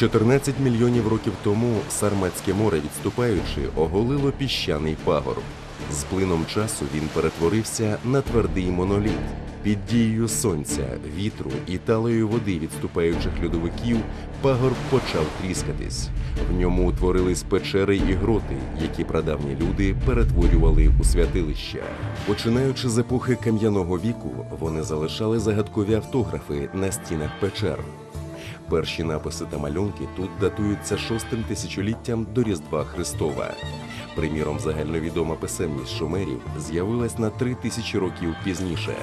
14 мільйонів років тому Сарматське море, відступаючи, оголило піщаний пагорб. З плином часу він перетворився на твердий моноліт. Під дією сонця, вітру і талої води відступаючих льодовиків пагорб почав тріскатись. В ньому утворились печери і гроти, які прадавні люди перетворювали у святилища. Починаючи з епохи кам'яного віку, вони залишали загадкові автографи на стінах печер. Перші написи та малюнки тут датуються шостим тисячоліттям до Різдва Христова. Приміром, загальновідома писемність шумерів з'явилась на три тисячі років пізніше.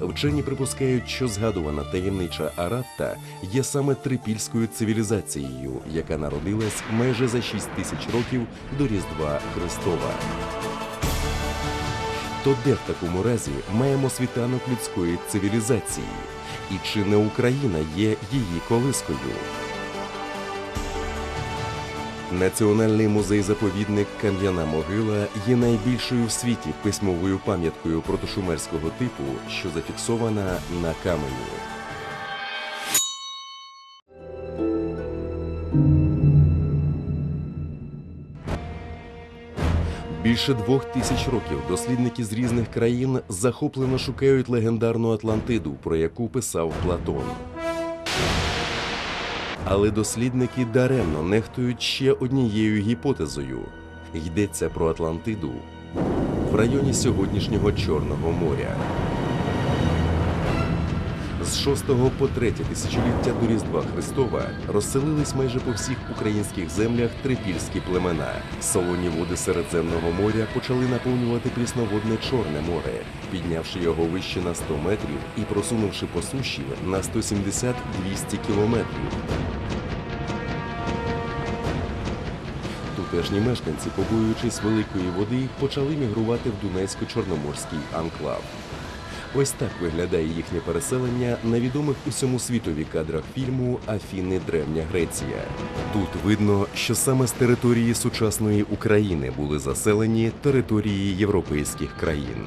Вчені припускають, що згадувана таємнича Аратта є саме трипільською цивілізацією, яка народилась майже за 6 тисяч років до Різдва Христова. То де в такому разі маємо світанок людської цивілізації? І чи не Україна є її колискою? Національний музей-заповідник Кам'яна могила є найбільшою в світі письмовою пам'яткою протошумерського типу, що зафіксована на камені. Більше двох тисяч років дослідники з різних країн захоплено шукають легендарну Атлантиду, про яку писав Платон. Але дослідники даремно нехтують ще однією гіпотезою. Йдеться про Атлантиду в районі сьогоднішнього Чорного моря. З 6 по 3 тисячоліття до Різдва Христова розселились майже по всіх українських землях трипільські племена. Солоні води Середземного моря почали наповнювати прісноводне Чорне море, піднявши його вище на 100 метрів і просунувши по суші на 170-200 кілометрів. Тутешні мешканці, побоюючись великої води, почали мігрувати в Дунайсько-Чорноморський анклав. Ось так виглядає їхнє переселення на відомих усьому світові кадрах фільму Афіни Древня Греція. Тут видно, що саме з території сучасної України були заселені території європейських країн.